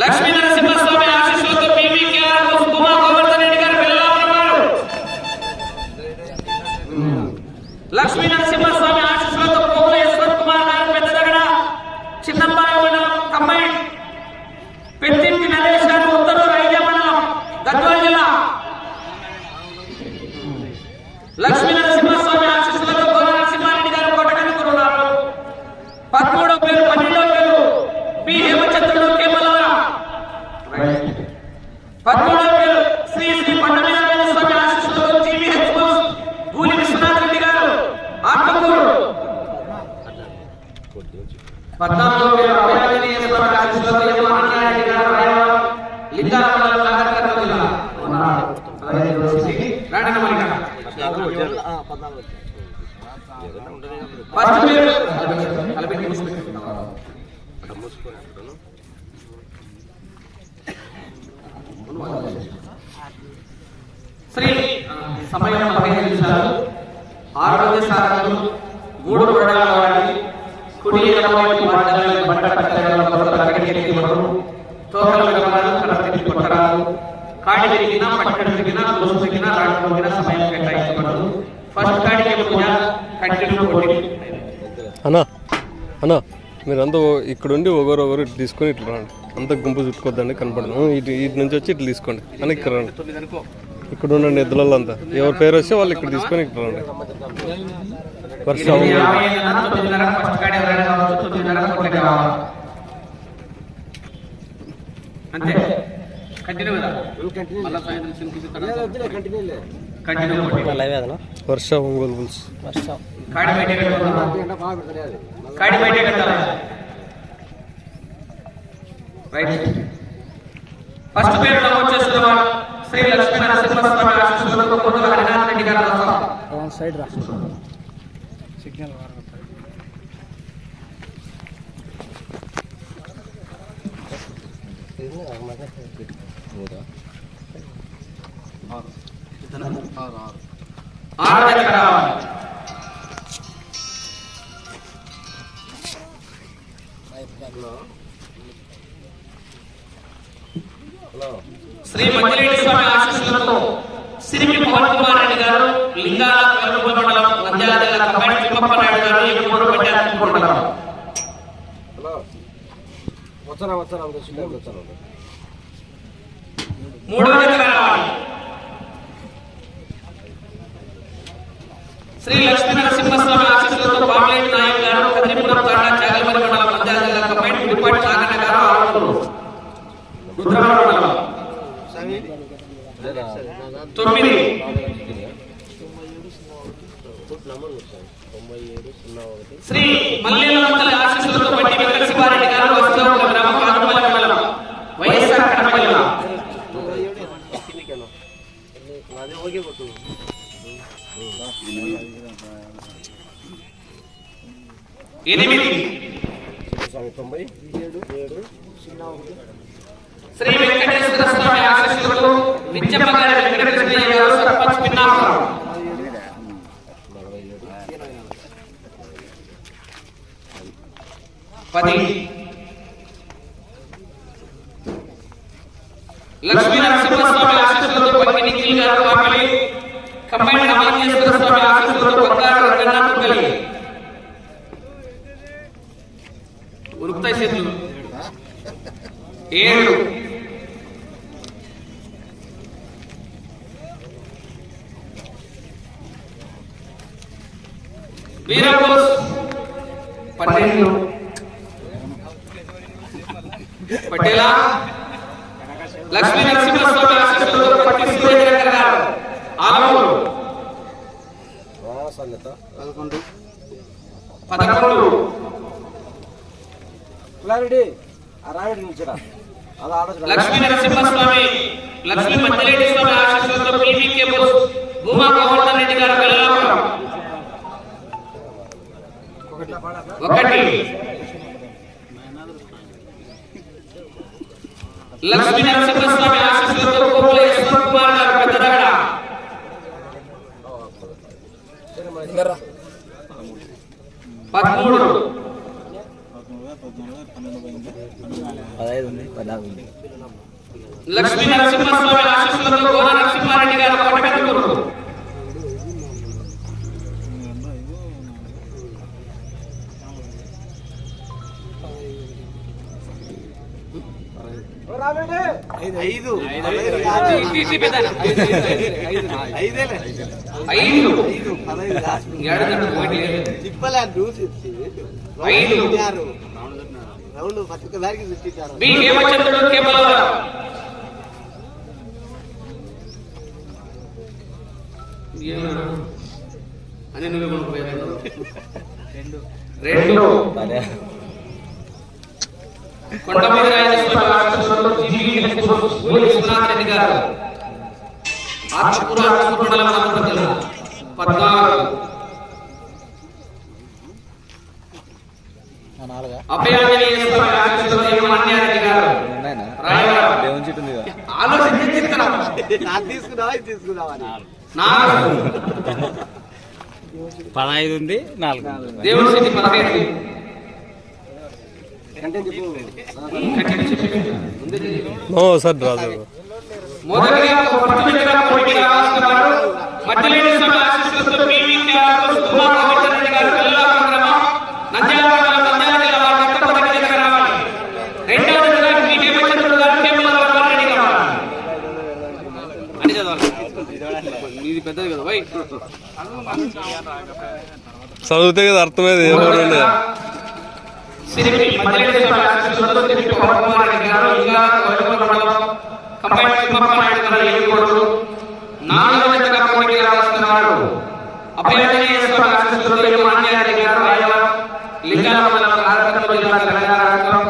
లక్ష్మీ నరసింహస్వామి ఆశీస్సులతో పీవీకేఆర్ కుమార్ గోవర్ధన్ రెడ్డి గారు వెళ్ళామని వారు లక్ష్మీ నరసింహస్వామి ఆశీస్సులతో పోగుల యశ్వంత్ కుమార్ గారు పెద్దదగడ చిన్నమ్మాయి మండలం కంబైన్ పెద్దింటి నరేష్ గారు ఉత్తరూరు ఐదే మండలం గద్వాల జిల్లా లక్ష్మీ నరసింహస్వామి ఆశీస్సులతో గోర నరసింహారెడ్డి గారు కొట్టకనుకుని ఉన్నారు పదమూడో పేరు పన్నెండో పేరు పి హేమచంద్రుడు కేమలవరం పదమూడో పేరు శ్రీ శ్రీ పట్టణ స్వామి ఆశీస్సులతో జీవీహెచ్ బోస్ గూలి విశ్వనాథ్ రెడ్డి గారు ఆత్మకూరు పద్నాలుగో పేరు అభయాంజనేయ స్వామి ఆశీస్సులతో ఎం ఆంజనేయ గారు రాయవరం లింగాల మండలం నాగరికర్నూలు జిల్లా ఉన్నారు. పదహైదు రోజులకి రాణి మల్లిక. ఫస్ట్ శ్రీ సమయం పదిహేను నిమిషాలు ఆరోగ్య సాధనలు గూడు వడల వాడి కుడి ఎడమవైపు మండలం బండ పట్టణాల కొరత అక్కడికి వరకు కాడి జరిగిన పట్టణ జరిగిన గొలుసు జరిగిన రాడు సమయం కేటాయించబడదు. కంటిన్యూ అన్నా అన్నా మీరంతా ఓ- ఇక్కడ ఉండి ఒకరు ఒకరు ఇటు తీసుకొని ఇట్లా రండి. అంత గుంపు చుట్టుకోద్దండి కనపడదు. ఇటు ఇటు నుంచి వచ్చి ఇట్లా తీసుకోండి. అని ఇక్కడ రండి. ఇక్కడ ఉండండి ఎద్దులలో అంతా. ఎవరి పేరు వస్తే వాళ్ళు ఇక్కడ తీసుకొని ఇక్కడ రండి. వర్ష అంతే. కంటిన్యూ కదా. తర్వాత కంటిన్యూ పోటీ. వర్ష ఒంగోలు బుల్స్ కాడి బయట కట్టాలా? కాడి బయట కట్టాలా? రైట్ ఫస్ట్ పేరు నమోదు చేస్తున్నవాడు శ్రీ లక్ష్మీ నరసింహస్వామి ఆశీస్సులతో కొత్తల హరినాథ్ రెడ్డి గారు వస్తాం సైడ్ రా ఆరు దగ్గర రావాలి శ్రీ మధ్యలేటి స్వామి ఆశీస్సులతో సిరిమి పవన్ కుమార్ రెడ్డి గారు లింగాల కలుగుల మండలం నంద్యాల జిల్లా కంబైన్ తిమ్మప్ప నాయుడు గారు ఎప్పుడు పట్టాలనుకుంటున్నారు వచ్చారా వచ్చారా రావాలి శ్రీ లక్ష్మీ నరసింహస్వామి ఆశీస్సులతో పాపలేటి నాయక్ గారు కదిరిపురం తాండా చాగల్మరి మండలం నంద్యాల జిల్లా కంబైన్ డిపార్ట్ నాగన్న గారు ఆరుమూరు రుద్రవరం మండలం తొమ్మిది శ్రీ మల్లేల ఆశీస్సులతో బట్టి వెంకట శివారెడ్డి గారు వస్తువు గ్రామం కానుమల మండలం వైఎస్ఆర్ కడప జిల్లా అదే ఓకే కొట్టు ఎనిమిది. తొంభై ఏడు ఏడు శ్రీ వెంకటేశ్వర స్వామి ఆశీస్సులతో నిత్యమ్మ వెంకటేశ్వర గారు సర్పంచ్ పిన్నాపురం పది. లక్ష్మీ నరసింహస్వామి ఆశీస్సులతో పక్కి నిఖిల్ గారు పాపలి కంబైన్ రామలింగేశ్వర స్వామి ఆశీస్సులతో బంగారు రంగనాథ్ కలిగి. ఏడు. వీరబోస్ పన్నెండు. పటేలా. లక్ష్మీ నరసింహస్వామి ఆశీస్సులతో పట్టి సూర్యచంద్ర గారు ఆలమూరు పదకొండు. పదకొండు. ఆ రాయుడు నుంచిరా లక్ష్మీ నరసింహస్వామి లక్ష్మీ మధ్యలేటి స్వామి ఆశీస్సులతో పీవీకే బోస్ భూమా గోవర్ధన్ రెడ్డి గారు వెళ్ళాపురం ఒకటి. లక్ష్మీ నరసింహస్వామి ఆశీస్సులతో కోపుల యశ్వంత్ కుమార్ గారు పెద్దదగడ పదమూడు పదహైదు ఉంది లక్ష్మీ నరసింహస్వామి ఆశీస్సులతో గోన నరసింహారెడ్డి గారు ఐదు ఐదు ఐదు రౌండ్ పత్రిక దానికి చుట్టించారు. బి హేమచంద్రుడు అని నువ్వే కొనుక్కోలేదు రెండు. కొండమీద రాజేశ్వర జీవి విశ్వనాథ్ గారు. మండలం జిల్లా పద్నాలుగు. పదహైదు ఉంది నాలుగు? దేవుడి పదహైదు ఓ సార్ మొదటిగా పోటీ రాస్తున్నారు కుమార్ గారు కల్లాపురం గ్రామం నంద్యాల మండలం నంద్యాల జిల్లా వారి వెంకటపల్లి దగ్గర రావాలి రెండవ విధంగా పి హేమచంద్రుడు గారు కేవలం రెడ్డి కావాలి అని చదవాలి ఇది పెద్దది కదా వై చదివితే కదా అర్థమైంది ఏమోనండి సిరిపి మధ్యలేని స్వామి ఆశీస్సులతో సిరిపి పవన్ కుమార్ రెడ్డి గారు ఇంకా వైకుంఠ మండలం కంపైన్ తిమ్మప్ప నాయుడు గారు ఏడుకోడు నాలుగవ స్వామి ఆశీస్సులతో ఎం ఆంజనేయ గారు నారాయణపేట జిల్లా తెలంగాణ రాష్ట్రం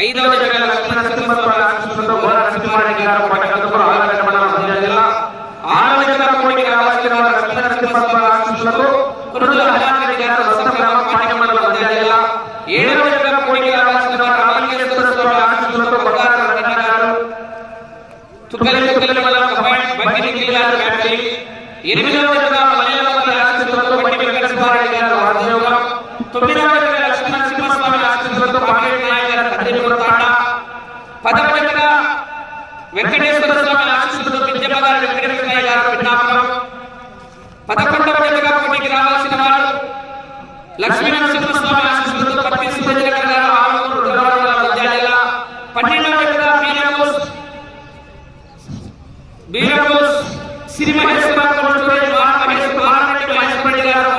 ఐదవ విధంగా లక్ష్మీ నరసింహస్వామి ఆశీస్సులతో గోడ నరసింహారెడ్డి గారు పట్టకట్టుకుని ఆలగడ్డ మండలం నంద్యాల జిల్లా ఆరవ విధంగా పోటీకి రావాల్సిన వారు లక్ష్మీ నరసింహస్వామి ఆశీస్సులతో కురుడుల హరియారెడ్డి గారు రొస్తం గ్రామం పాణ్య మండలం నంద్యాల జిల్లా ఏడవ విధంగా పోటీకి రావాల్సిన వారు రామలింగేశ్వర స్వామి ఆశీస్సులతో బంగారు రమణ గారు తుక్కలి తుక్కలి మండలం బండి జిల్లాల ఫ్యామిలీ ఎనిమిదవ విధంగా మలయాళ ఆశీస్సులతో బండి వెంకటేశ్వరరెడ్డి గారు రాజయోగం తొమ్మిదవ విధంగా లక్ష్మీ నరసింహస్వామి ఆశీస్సులతో పాండేటి నాయక్ గారు కత్తిపూర్ తాండ పదవ విధంగా వెంకటేశ్వర స్వామి ఆశీస్సులతో విద్యపగారి వెంకటేశ్వర గారు పిఠాపురం. పదకొండవ పోటీకి రావాల్సిన వారు లక్ష్మీ నరసింహస్వామి ఆశీస్సులతో పత్తి గారు ఆలూరు రుద్రవరం జిల్లా పన్నెండవ బీరమూస్ శ్రీ మహేశ్వర మహేశ్వర గారు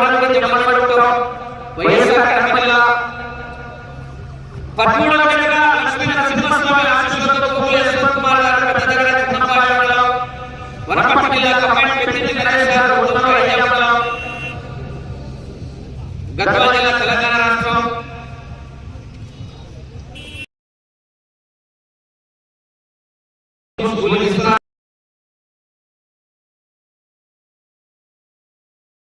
వైఎస్ఆర్